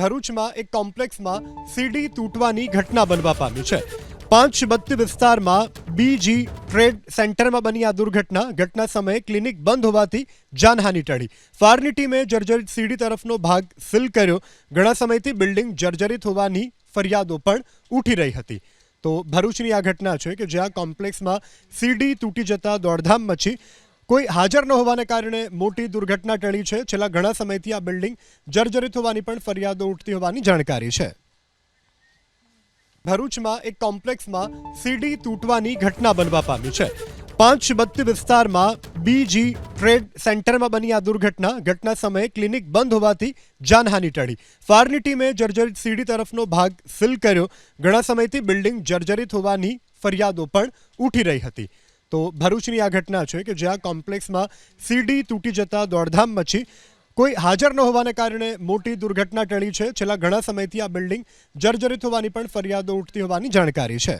ભરૂચમાં એક કોમ્પ્લેક્સમાં સીડી તૂટવાની ઘટના બનવા પામી છે. પાંચ બત્તી વિસ્તારમાં બીજી ટ્રેડ સેન્ટરમાં બની આ દુર્ઘટના. ઘટના સમયે ક્લિનિક બંધ હોવાથી જાનહાનિ ટળી. ફાયરની ટીમે જર્જરિત સીડી તરફનો ભાગ સીલ કર્યો. ઘણા સમયથી બિલ્ડિંગ જર્જરિત હોવાની ફરિયાદો પણ ઉઠી રહી હતી. તો ભરૂચની આ ઘટના છે કે જ્યાં કોમ્પ્લેક્સમાં સીડી તૂટી જતા દોડધામ મચી કોઈ હાજર ન હોવાને કારણે મોટી દુર્ઘટના ટળી છે. છેલ્લા ઘણા સમયથી આ બિલ્ડિંગ જર્જરિત હોવાની પણ ફરિયાદો ઉઠતી હોવાની જાણકારી છે. ભરૂચમાં એક કોમ્પ્લેક્સમાં સીડી તૂટવાની ઘટના બનવા પામી છે. પાંચ બત્તી વિસ્તારમાં બીજી ટ્રેડ સેન્ટરમાં બની આ દુર્ઘટના. ઘટના સમયે ક્લિનિક બંધ હોવાથી જાનહાની ટળી. ફાયરની ટીમે જર્જરિત સીડી તરફનો ભાગ સીલ કર્યો. ઘણા સમયથી બિલ્ડિંગ જર્જરિત હોવાની ફરિયાદો પણ ઉઠી રહી હતી. તો ભરૂચની આ ઘટના છે કે જ્યાં કોમ્પ્લેક્સમાં સીડી તૂટી જતા દોડધામ મચી કોઈ હાજર ન હોવાને કારણે મોટી દુર્ઘટના ટળી છે. છેલ્લા ઘણા સમયથી આ બિલ્ડિંગ જર્જરિત હોવાની પણ ફરિયાદો ઉઠતી હોવાની જાણકારી છે.